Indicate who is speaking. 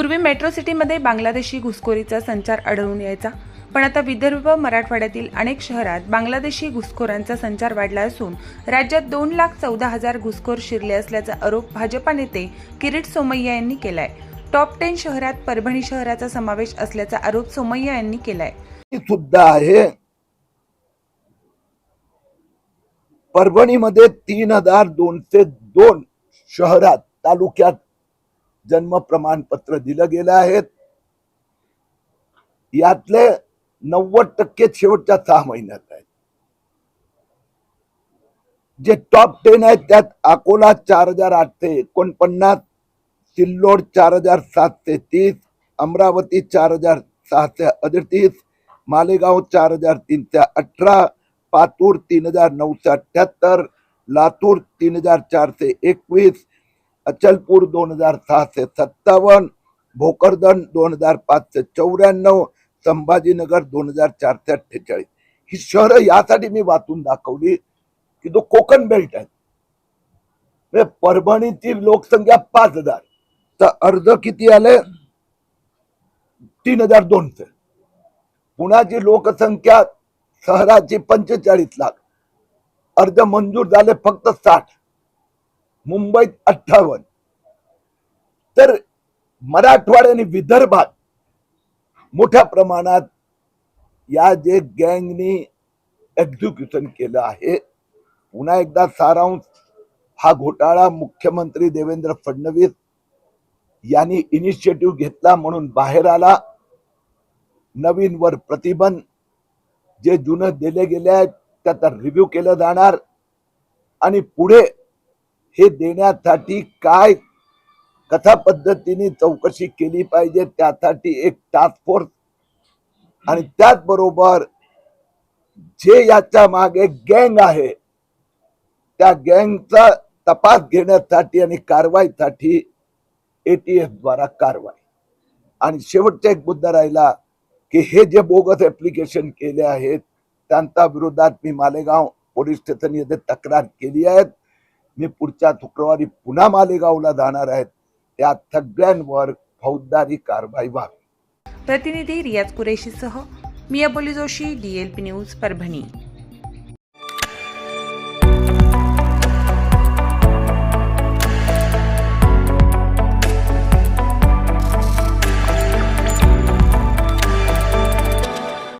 Speaker 1: पूर्वी मेट्रो सिटीमध्ये बांगलादेशी घुसखोरीचा संचार आढळून यायचा पण आता विदर्भ मराठवाड्यातील अनेक शहरात बांगलादेशी घुसखोरांचा संचार वाढला असून राज्यात दोन लाख चौदा हजार घुसखोर शिरले असल्याचा आरोप भाजपा नेते किरीट सोमय्या यांनी केलाय. टॉप टेन शहरात परभणी शहराचा समावेश असल्याचा आरोप सोमय्या यांनी केलाय.
Speaker 2: सुद्धा आहे. परभणीमध्ये तीन हजार दोनशे दोन शहरात तालुक्यात जन्म प्रमाणपत्र दिलं गेलं आहेत. यातले नव्वद टक्के शेवटच्या सहा महिन्यात आहेत. जे टॉप टेन आहेत त्यात अकोला चार हजार आठशे एकोणपन्नास सिल्लोड चार हजार सातशे तीस अमरावती चार हजार सहाशे अडतीस मालेगाव चार हजार तीनशे अठरा पातूर तीन हजार नऊशे अठ्याहत्तर लातूर तीन हजार चारशे एकवीस अचलपूर दोन हजार सहाशे सत्तावन्न भोकरदन दोन हजार पाचशे चौऱ्याण्णव संभाजीनगर दोन हजार चारशे अठ्ठेचाळीस. ही शहरं यासाठी मी वाचून दाखवली की तो कोकण बेल्ट आहे परभणीची लोकसंख्या पाच हजार. तर अर्ज किती आले? तीन हजार दोनशे. पुण्याची लोकसंख्या शहराची पंचेचाळीस लाख. अर्ज मंजूर झाले फक्त साठ. मुंबईत अठ्ठावन्न. तर मराठवाडा आणि विदर्भात मोठ्या प्रमाणात या जे गँगनी एक्झिक्युशन केलं आहे पुन्हा एकदा सारांश हा घोटाळा मुख्यमंत्री देवेंद्र फडणवीस यांनी इनिशिएटिव्ह घेतला म्हणून बाहेर आला. नवीन वर प्रतिबंध जे जुनं दिले गेले आहेत त्याचा रिव्ह्यू केलं जाणार. आणि पुढे हे देण्यासाठी काय कथा पद्धतीने चौकशी केली पाहिजे त्यासाठी एक टास्क फोर्स आणि त्याचबरोबर जे याच्या मागे गँग आहे त्या गँगचा तपास घेण्यासाठी आणि कारवाईसाठी एटीएस द्वारा कारवाई. आणि शेवटचा एक मुद्दा राहिला की हे जे बोगस ऍप्लिकेशन केले आहेत त्यांच्या विरोधात मी मालेगाव पोलीस स्टेशन येथे तक्रार केली आहे. मी पुढच्या शुक्रवारी पुन्हा मालेगावला जाणार आहेत. त्या सगळ्यांवर फौजदारी कारवाई व्हावी.
Speaker 1: प्रतिनिधी रियाज कुरेशीसह मिया बोली जोशी डीएलपी न्यूज परभणी.